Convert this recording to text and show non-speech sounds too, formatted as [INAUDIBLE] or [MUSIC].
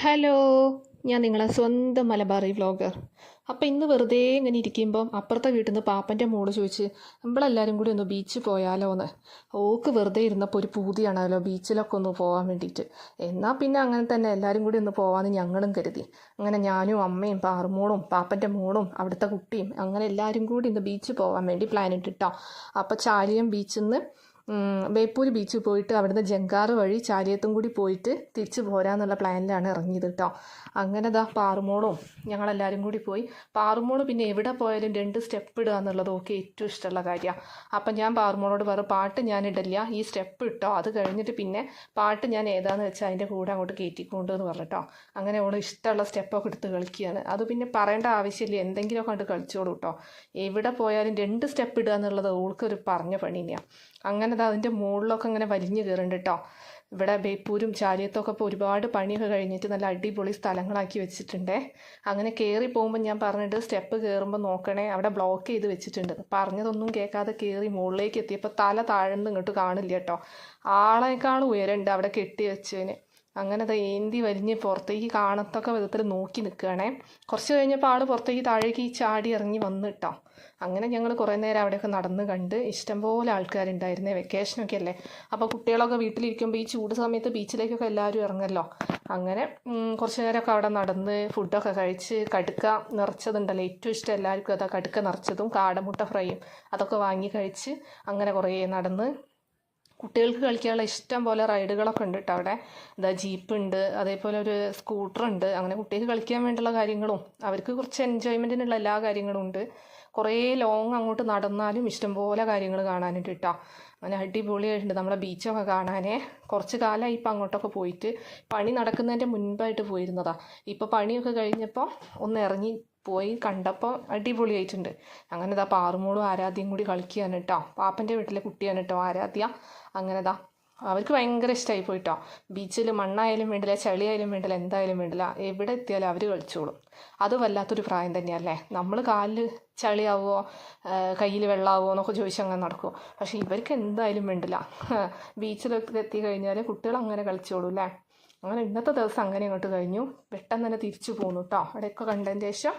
Hello ഞാൻ നിങ്ങളെ സ്വന്തം മലബാറി വ്ലോഗർ. അപ്പോൾ ഇന്ന് വെറുതെ ഇങ്ങനെ ഇരിക്കുമ്പം അപ്പുറത്തെ വീട്ടിൽ നിന്ന് പാപ്പന്റെ മോൾ ചോദിച്ച് നമ്മളെല്ലാവരും കൂടി ഒന്ന് ബീച്ചിൽ പോയാലോ എന്ന് ഓക്ക് വെറുതെ ഇരുന്നപ്പോൾ ഒരു പൂതിയാണല്ലോ ബീച്ചിലൊക്കെ ഒന്ന് പോകാൻ വേണ്ടിയിട്ട് എന്നാൽ പിന്നെ അങ്ങനെ തന്നെ എല്ലാവരും കൂടി ഒന്ന് പോകാമെന്ന് ഞങ്ങളും കരുതി. അങ്ങനെ ഞാനും അമ്മയും പാറുമോളും പാപ്പന്റെ മോളും അവിടുത്തെ കുട്ടിയും അങ്ങനെ എല്ലാവരും കൂടി ഇന്ന് ബീച്ചിൽ പോകാൻ വേണ്ടി പ്ലാൻ ഇട്ടിട്ടോ. അപ്പോൾ ചാലിയം ബീച്ചിൽ നിന്ന് ബേപ്പൂർ ബീച്ചിൽ പോയിട്ട് അവിടുന്ന് ജങ്കാറ് വഴി ചാലിയത്തും കൂടി പോയിട്ട് തിരിച്ചു പോരാന്നുള്ള പ്ലാനിലാണ് ഇറങ്ങിയത് കേട്ടോ അങ്ങനെ ദാ പാറുമോളും ഞങ്ങളെല്ലാവരും കൂടി പോയി. പാറുമോൾ പിന്നെ എവിടെ പോയാലും രണ്ട് സ്റ്റെപ്പ് ഇടുക എന്നുള്ളത് ഓക്കെ ഏറ്റവും ഇഷ്ടമുള്ള കാര്യമാണ് അപ്പം ഞാൻ പാറുമോളോട് പറഞ്ഞു പാട്ട് ഞാൻ ഇടില്ല ഈ സ്റ്റെപ്പ് ഇട്ടോ? അത് കഴിഞ്ഞിട്ട് പിന്നെ പാട്ട് ഞാൻ ഏതാന്ന് വെച്ചാൽ അതിന്റെ കൂടെ അങ്ങോട്ട് കയറ്റിക്കൊണ്ട് എന്ന് പറഞ്ഞിട്ടോ അങ്ങനെ ഓൾ ഇഷ്ടമുള്ള സ്റ്റെപ്പൊക്കെ എടുത്ത് കളിക്കുകയാണ് അത് പിന്നെ പറയേണ്ട ആവശ്യമില്ല എന്തെങ്കിലുമൊക്കെ കണ്ട് കളിച്ചോളൂ കേട്ടോ എവിടെ പോയാലും രണ്ട് സ്റ്റെപ്പ് ഇടുക എന്നുള്ളത് ഓൾക്കൊരു പറഞ്ഞ പണി തന്നെയാണ് അങ്ങനെ ദാ അതിന്റെ മുകളിലൊക്കെ ഇങ്ങനെ വലിഞ്ഞു കയറുന്നുണ്ട് കേട്ടോ ഇവിടെ ബേപ്പൂരും ചാലിയത്തൊക്കെ ഇപ്പോൾ ഒരുപാട് പണിയൊക്കെ കഴിഞ്ഞിട്ട് നല്ല അടിപൊളി സ്ഥലങ്ങളാക്കി വെച്ചിട്ടുണ്ടേ. അങ്ങനെ കയറി പോകുമ്പോൾ ഞാൻ പറഞ്ഞിട്ട് സ്റ്റെപ്പ് കയറുമ്പോൾ നോക്കണേ അവിടെ ബ്ലോക്ക് ചെയ്ത് വെച്ചിട്ടുണ്ട്. പറഞ്ഞതൊന്നും കേൾക്കാതെ കയറി മുകളിലേക്ക് എത്തിയപ്പോൾ തല താഴ്ന്ന് ഇങ്ങോട്ട് കാണില്ല കേട്ടോ ആളേക്കാൾ ഉയരമുണ്ട് അവിടെ കെട്ടി വെച്ചതിന് അങ്ങനെ ഏന്തി വലിഞ്ഞ് പുറത്തേക്ക് കാണത്തക്ക വിധത്തിൽ നോക്കി നിൽക്കുകയാണേ കുറച്ച് കഴിഞ്ഞപ്പോൾ ആൾ പുറത്തേക്ക് താഴേക്ക് ചാടി ഇറങ്ങി വന്ന് കേട്ടോ അങ്ങനെ ഞങ്ങൾ കുറേ നേരം അവിടെയൊക്കെ നടന്ന് കണ്ട് ഇഷ്ടംപോലെ ആൾക്കാരുണ്ടായിരുന്നേ വെക്കേഷനൊക്കെ അല്ലേ? അപ്പോൾ കുട്ടികളൊക്കെ വീട്ടിലിരിക്കുമ്പോൾ ഈ ചൂട് സമയത്ത് ബീച്ചിലേക്കൊക്കെ എല്ലാവരും ഇറങ്ങല്ലോ. അങ്ങനെ കുറച്ച് നേരമൊക്കെ അവിടെ നടന്ന് ഫുഡൊക്കെ കഴിച്ച് കടുക്ക നിറച്ചതുണ്ടല്ലോ. ഏറ്റവും ഇഷ്ടം എല്ലാവർക്കും അതാ കടുക്ക നിറച്ചതും കാടമുട്ട ഫ്രൈയും അതൊക്കെ വാങ്ങി കഴിച്ച് അങ്ങനെ കുറേ നടന്ന് കുട്ടികൾക്ക് കളിക്കാനുള്ള ഇഷ്ടം പോലെ റൈഡുകളൊക്കെ ഉണ്ട് കേട്ടോ അവിടെ. എന്താ ജീപ്പ് ഉണ്ട് അതേപോലെ ഒരു സ്കൂട്ടർ ഉണ്ട്. അങ്ങനെ കുട്ടികൾക്ക് കളിക്കാൻ വേണ്ടിയുള്ള കാര്യങ്ങളും അവർക്ക് കുറച്ച് എൻജോയ്മെന്റിനുള്ള എല്ലാ കാര്യങ്ങളും ഉണ്ട്. കുറേ ലോങ് അങ്ങോട്ട് നടന്നാലും ഇഷ്ടംപോലെ കാര്യങ്ങൾ കാണാനുണ്ട് കേട്ടോ. അങ്ങനെ അടിപൊളിയായിട്ടുണ്ട് നമ്മളെ ബീച്ചൊക്കെ കാണാനേ. കുറച്ച് കാലമായി ഇപ്പം അങ്ങോട്ടൊക്കെ പോയിട്ട് പണി നടക്കുന്നതിന്റെ മുൻപായിട്ട് പോയിരുന്നതാണ് ഇപ്പോൾ പണിയൊക്കെ കഴിഞ്ഞപ്പോൾ ഒന്ന് ഇറങ്ങി പോയി കണ്ടപ്പോൾ അടിപൊളിയായിട്ടുണ്ട്. അങ്ങനെ ഇതാ പാറുമോളും ആരാധ്യയും കൂടി കളിക്കുകയാണ് കേട്ടോ പാപ്പന്റെ വീട്ടിലെ കുട്ടിയാണ് കേട്ടോ ആരാധ്യ. അങ്ങനെ ദാ അവർക്ക് ഭയങ്കര ഇഷ്ടമായി പോയിട്ടോ ബീച്ചിൽ മണ്ണായാലും വേണ്ടില്ല ചളിയായാലും വേണ്ടില്ല എന്തായാലും വേണ്ടില്ല എവിടെ എത്തിയാലും അവർ കളിച്ചോളും. അത് വല്ലാത്തൊരു പ്രായം തന്നെയല്ലേ? നമ്മൾ കാലിൽ ചളിയാവോ കയ്യിൽ വെള്ളമാവോ എന്നൊക്കെ ചോദിച്ചാൽ അങ്ങനെ നടക്കും. പക്ഷേ ഇവർക്ക് എന്തായാലും വേണ്ടില്ല. [LAUGHS] ബീച്ചിലൊക്കെ എത്തി കഴിഞ്ഞാൽ കുട്ടികൾ അങ്ങനെ കളിച്ചോളൂ അല്ലേ അങ്ങനെ ഇന്നത്തെ ദിവസം അങ്ങനെ അങ്ങോട്ട് കഴിഞ്ഞു. പെട്ടെന്ന് തന്നെ തിരിച്ചു പോന്നു കേട്ടോ അവിടെയൊക്കെ കണ്ടതിന് ശേഷം